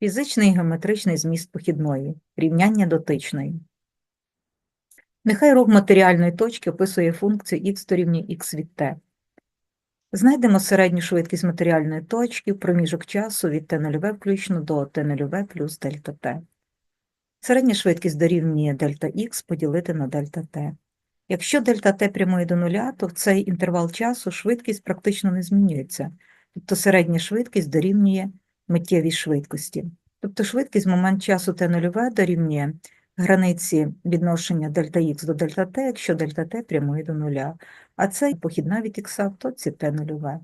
Фізичний і геометричний зміст похідної, рівняння дотичної. Нехай рух матеріальної точки описує функцію х дорівнює х від t. Знайдемо середню швидкість матеріальної точки в проміжок часу від t0 включно до t0 плюс дельта t. Середня швидкість дорівнює дельта х поділити на дельта t. Якщо дельта t прямує до нуля, то в цей інтервал часу швидкість практично не змінюється, тобто середня швидкість дорівнює миттєвій швидкості. Тобто швидкість в момент часу t0 дорівнює границі відношення дельта х до дельта t, якщо дельта t прямує до нуля, а це похідна від х в точці t0.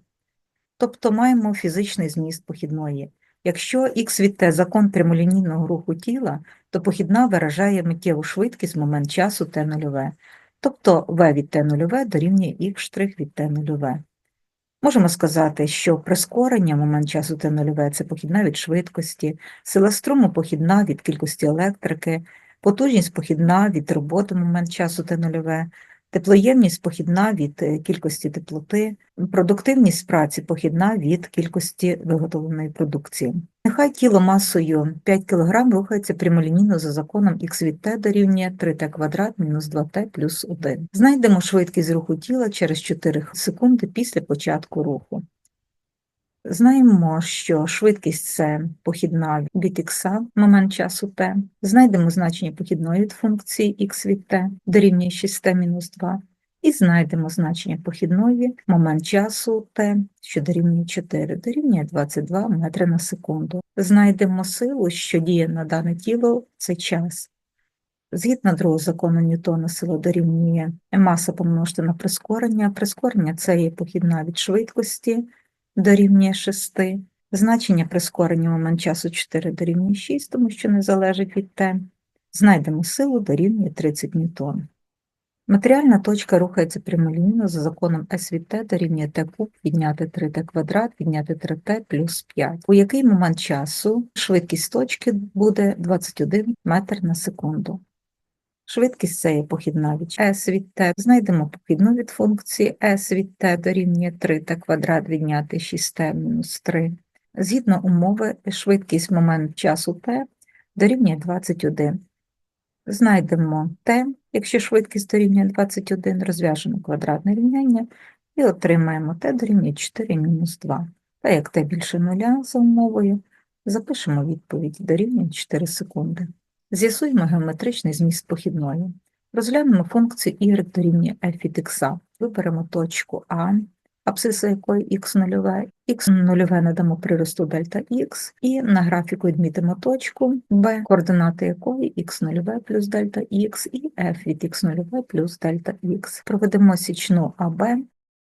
Тобто маємо фізичний зміст похідної. Якщо х від t – закон прямолінійного руху тіла, то похідна виражає миттєву швидкість в момент часу t0, тобто v від t0 дорівнює х' від t0. Можемо сказати, що прискорення момент часу Т нульове – це похідна від швидкості, сила струму похідна від кількості електрики, потужність похідна від роботи момент часу Т нульове, теплоємність похідна від е, кількості теплоти, продуктивність праці похідна від кількості виготовленої продукції. Нехай тіло масою 5 кг рухається прямолінійно за законом х від t дорівнює 3t квадрат мінус 2t плюс 1. Знайдемо швидкість руху тіла через 4 секунди після початку руху. Знаємо, що швидкість це похідна від х момент часу t. Знайдемо значення похідної від функції х від t дорівнює 6t мінус 2. І знайдемо значення похідної момент часу t, що дорівнює 4, дорівнює 22 метри на секунду. Знайдемо силу, що діє на дане тіло в цей час. Згідно другого закону Ньютона, сила дорівнює маса помножити на прискорення. Прискорення це є похідна від швидкості, дорівнює 6. Значення прискорення момент часу 4 дорівнює 6, тому що не залежить від t. Знайдемо силу дорівнює 30 ньютон. Матеріальна точка рухається прямолінійно за законом S від t дорівнює t куб відняти 3t квадрат відняти 3t плюс 5. У який момент часу швидкість точки буде 21 метр на секунду. Швидкість це є похідна від s від t. Знайдемо похідну від функції s від t дорівнює 3t квадрат відняти 6t мінус 3. Згідно умови, швидкість момент часу t дорівнює 21. Знайдемо t, якщо швидкість дорівнює 21, розв'яжемо квадратне рівняння і отримаємо t дорівнює 4 мінус 2. Та як t більше нуля за умовою, запишемо відповідь дорівнює 4 секунди. З'ясуємо геометричний зміст похідної. Розглянемо функцію y дорівнює f від x. Виберемо точку А, абсциса якої х нульове, х нульове надамо приросту дельта х, і на графіку відмітимо точку b, координати якої х нульове плюс дельта х, і f від х нульове плюс дельта х. Проведемо січну АБ,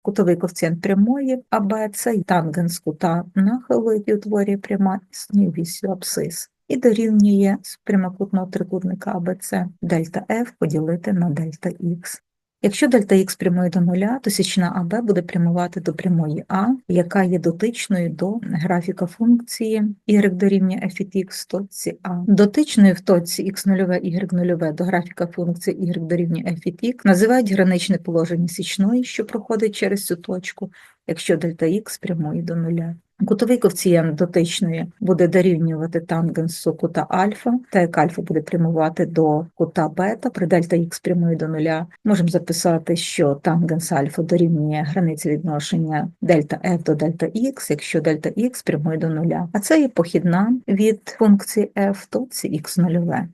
кутовий коефіцієнт прямої АБ – це тангенс кута нахилу, який утворює пряма існує вісю абсцис і дорівнює з прямокутного трикутника АБЦ дельта F поділити на дельта Х. Якщо дельта Х прямує до нуля, то січна АБ буде прямувати до прямої А, яка є дотичною до графіка функції y дорівнює f від x в точці А. Дотичною в точці x0, y0 до графіка функції y дорівнює f від x називають граничне положення січної, що проходить через цю точку, якщо дельта Х прямує до нуля. Кутовий коефіцієнт дотичної буде дорівнювати тангенсу кута альфа, та як альфа буде прямувати до кута бета, при дельта х прямує до нуля. Можемо записати, що тангенс альфа дорівнює границі відношення дельта f до дельта х, якщо дельта х прямує до нуля. А це є похідна від функції f, то це х нульове.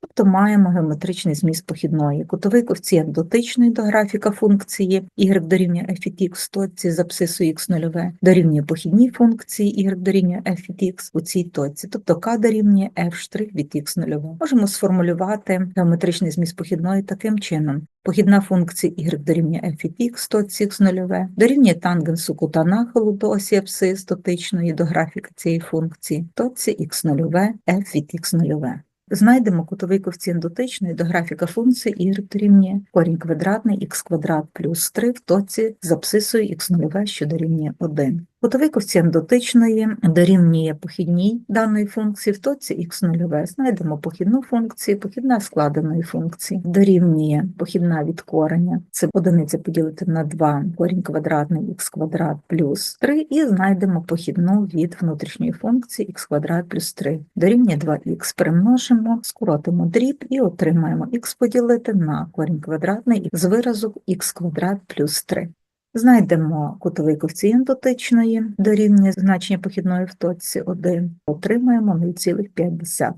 Тобто маємо геометричний зміст похідної. Кутовий коефіцієнт дотичний до графіка функції y дорівнює f від x в точці з абсцису x нульове, дорівнює похідній функції y дорівнює f від x у цій точці, тобто k дорівнює f' від x нульове. Можемо сформулювати геометричний зміст похідної таким чином. Похідна функція y дорівнює f від x точці x нульове, дорівнює тангенсу кута нахилу до осі абсцис дотичної до графіка цієї функції, точці x нульове, f від x нульове. Знайдемо кутовий коефіцієнт дотичної до графіка функції y дорівнює корінь квадратний х квадрат плюс 3 в точці з абсцисою х нульове, що дорівнює 1. Кутовий коефіцієнт дотичної дорівнює похідній даної функції в точці х нульове. Знайдемо похідну функцію, похідна складеної функції дорівнює похідна від кореня. Це одиниця поділити на 2, корінь квадратний х квадрат плюс 3, і знайдемо похідну від внутрішньої функції х квадрат плюс 3. Дорівнює 2х перемножимо, скоротимо дріб і отримаємо х поділити на корінь квадратний з виразу х квадрат плюс 3. Знайдемо кутовий коефіцієнт дотичної дорівнює значення похідної в точці 1, отримаємо 0,5.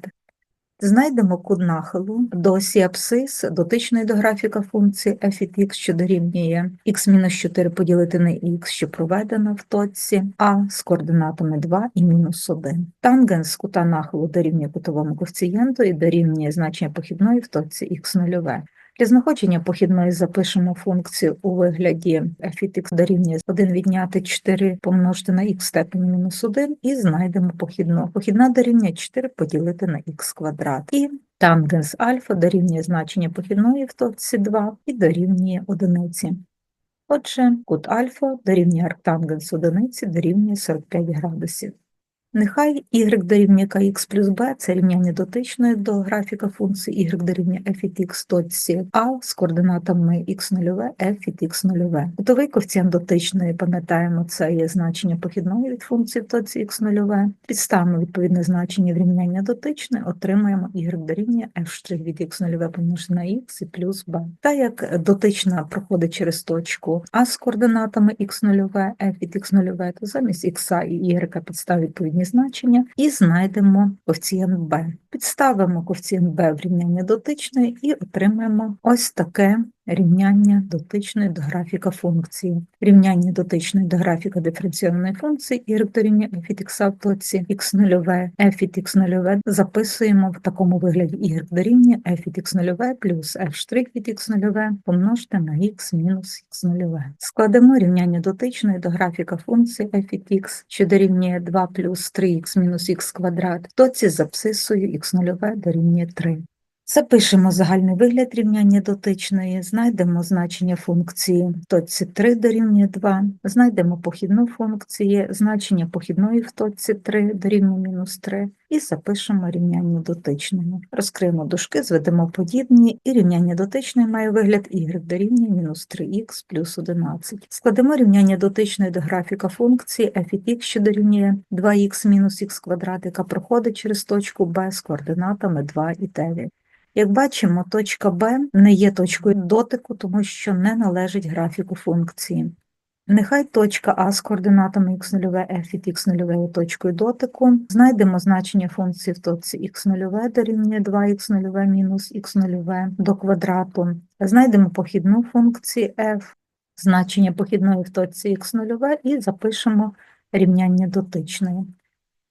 Знайдемо кут нахилу до осі абсцис дотичної до графіка функції f від x, що дорівнює x-4 поділити на x, що проведена в точці А з координатами 2 і мінус 1. Тангенс кута нахилу дорівнює кутовому коефіцієнту і дорівнює значення похідної в точці x0. Для знаходження похідної запишемо функцію у вигляді від x дорівнює 1 відняти 4 помножити на х степені мінус 1 і знайдемо похідну. Похідна дорівнює 4 поділити на х квадрат. І тангенс альфа дорівнює значення похідної в точці 2 і дорівнює одиниці. Отже, кут альфа дорівнює арктангенс одиниці дорівнює 45 градусів. Нехай y дорівнює kx плюс b – це рівняння дотичної до графіка функції y дорівнює f від x точці А з координатами x0, f від x0. Кутовий коефіцієнт дотичної, пам'ятаємо, це є значення похідної від функції в точці x0. Підставимо відповідне значення в рівняння дотичної, отримаємо y дорівнює f' від x0 помножити на x і плюс b. Та як дотична проходить через точку А з координатами x0, f від x0, то замість x і y підставимо відповідні значення і знайдемо коефіцієнт b. Підставимо коефіцієнт b в рівняння дотичної і отримаємо ось таке рівняння дотичної до графіка функції. Рівняння дотичної до графіка диференційованої функції y дорівнює f від x в точці x0, f від x0 записуємо в такому вигляді y дорівнює f від x0 плюс f' від x0 помножити на x мінус x0. Складемо рівняння дотичної до графіка функції f від x, що дорівнює 2 плюс 3х мінус х квадрат, в точці з абсцисою x0 дорівнює 3. Запишемо загальний вигляд рівняння дотичної, знайдемо значення функції в точці 3 дорівнює 2, знайдемо похідну функцію, значення похідної в точці 3 дорівнює мінус 3 і запишемо рівняння дотичної. Розкриємо дужки, зведемо подібні, і рівняння дотичної має вигляд y дорівнює мінус 3х плюс 11. Складемо рівняння дотичної до графіка функції f від x, що дорівнює 2х мінус х квадрат, яка проходить через точку b з координатами 2 і 9. Як бачимо, точка Б не є точкою дотику, тому що не належить графіку функції. Нехай точка А з координатами x0, f від x0 є точкою дотику. Знайдемо значення функції в точці x0 дорівнює 2x0 мінус x0 до квадрату. Знайдемо похідну функцію f, значення похідної в точці x0 і запишемо рівняння дотичної.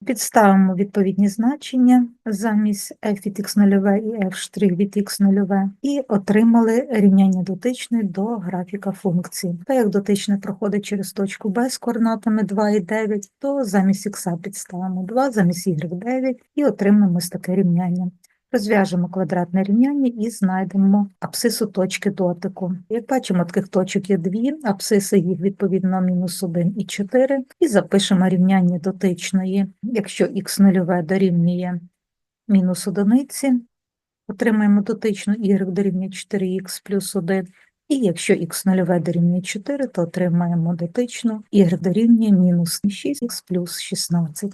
Підставимо відповідні значення замість f від x0 і f' від x0 і отримали рівняння дотичної до графіка функції. Та як дотичне проходить через точку b з координатами 2 і 9, то замість x підставимо 2, замість y 9 і отримаємо ось таке рівняння. Розв'яжемо квадратне рівняння і знайдемо абсису точки дотику. Як бачимо, таких точок є дві, абсиси їх відповідно мінус 1 і 4, і запишемо рівняння дотичної, якщо х0 дорівнює мінус 1, отримаємо дотичну y дорівнює 4х плюс 1, і якщо х0 дорівнює 4, то отримаємо дотичну y дорівнює мінус 6х плюс 16.